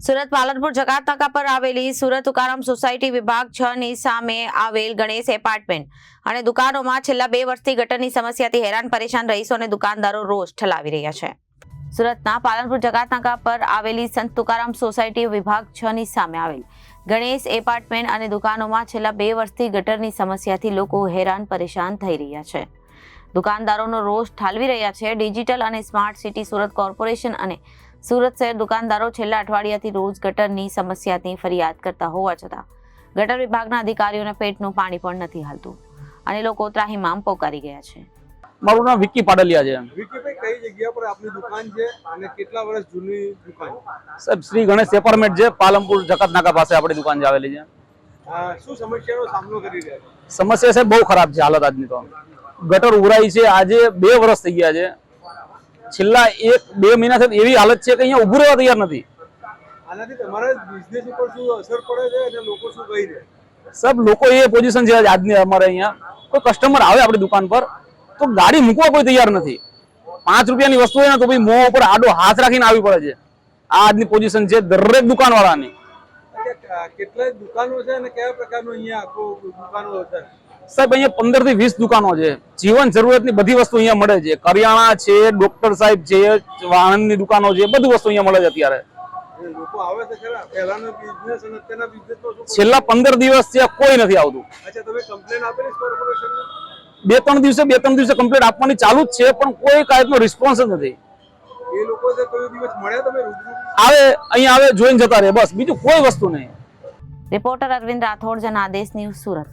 સુરત પાલનપુર જકાત નાકા પર આવેલી સુરત તુકારામ સોસાયટી વિભાગ છ ની સામે આવેલ ગણેશ એપાર્ટમેન્ટ અને દુકાનોમાં છેલ્લા બે વર્ષથી ગટરની સમસ્યાથી હેરાન પરેશાન રહીશો અને દુકાનદારો રોષ ઠલાવી રહ્યા છે. સુરતના પાલનપુર જકાત નાકા પર આવેલી સંત તુકારામ સોસાયટી વિભાગ છ ની સામે આવેલ ગણેશ એપાર્ટમેન્ટ અને દુકાનોમાં છેલ્લા બે વર્ષથી ગટરની સમસ્યાથી લોકો હેરાન પરેશાન થઈ રહ્યા છે. દુકાનદારોનો રોષ ઠાલવી રહ્યા છે. ડિજિટલ અને સ્માર્ટ સિટી સુરત કોર્પોરેશન અને સુરત શહેર દુકાનદારો છેલ્લા અઠવાડિયાથી રોજ ગટરની સમસ્યાની ફરિયાદ કરતા હોવા છતાં ગટર વિભાગના અધિકારીઓને પેટનું પાણી પણ નથી હાલતું. અને લોકો ત્રાહીમામ પોકારી ગયા છે. મારું નામ વિક્કી પાડલિયા છે. વિકીભાઈ કઈ જગ્યા પર આપની દુકાન છે અને કેટલા વર્ષ જૂની દુકાન સાહેબ શ્રી ગણેશ એપાર્ટમેન્ટ છે પાલનપુર જકાતનાકા પાસે આપણી દુકાન જે આવેલી છે. શું સમસ્યાનો સામનો કરી રહ્યા છો? સમસ્યા સાહેબ બહુ ખરાબ છે હાલત આજની તો. ગટર ઉભરાઈ છે આજે બે વર્ષ થઈ ગયા છે. છેલ્લા એક બે મહિનાથી એવી હાલત છે કે અહીંયા ઉભું રહેવા તૈયાર નથી. આનાથી તમારા બિઝનેસ ઉપર શું અસર પડે છે અને લોકો શું કહી રહ્યા સાહેબ લોકો એ પોઝિશન છે આજની અમારે અહીંયા. કોઈ કસ્ટમર આવે આપણી દુકાન પર તો ગાડી મૂકવા કોઈ તૈયાર નથી. પાંચ રૂપિયાની વસ્તુ હોય ને તો ભાઈ મોં ઉપર આડો હાથ રાખીને આવી પડે છે. આ આજની પોઝિશન છે દરેક દુકાનવાળાની. કે કેટલાય દુકાનો છે અને કયા પ્રકારનું અહીંયા આખો દુકાનો છે? સાહેબ અહીંયા પંદરથી વીસ દુકાનો છે. જીવન જરૂરિયાતની બધી વસ્તુ અહીંયા મળે છે. કરિયાણા છે ડોક્ટર સાહેબ છે વાહનની દુકાનો છે બધી વસ્તુ અહીંયા મળે છે અત્યારે. એ લોકો આવે છે ખરા પહેલાનો બિઝનેસ અને અત્યારના બિઝનેસમાં શું છેલ્લા પંદર દિવસ છે કોઈ નથી આવતું. અચ્છા તમે કમ્પ્લેન આપેલી કોર્પોરેશનને બે ત્રણ દિવસે બે ત્રણ દિવસે કમ્પ્લેટ આપવાની ચાલુ જ છે પણ કોઈ કાયદનો રિસ્પોન્સ જ નથી. એ લોકો છે કોઈ દિવસ મળ્યા તમે રૂબરૂ આવે અહીંયા આવે જોઈને જતા રહે બસ. બીજું કોઈ વસ્તુ નહીં. Reporter Arvind Rathod Janadesh news Surat.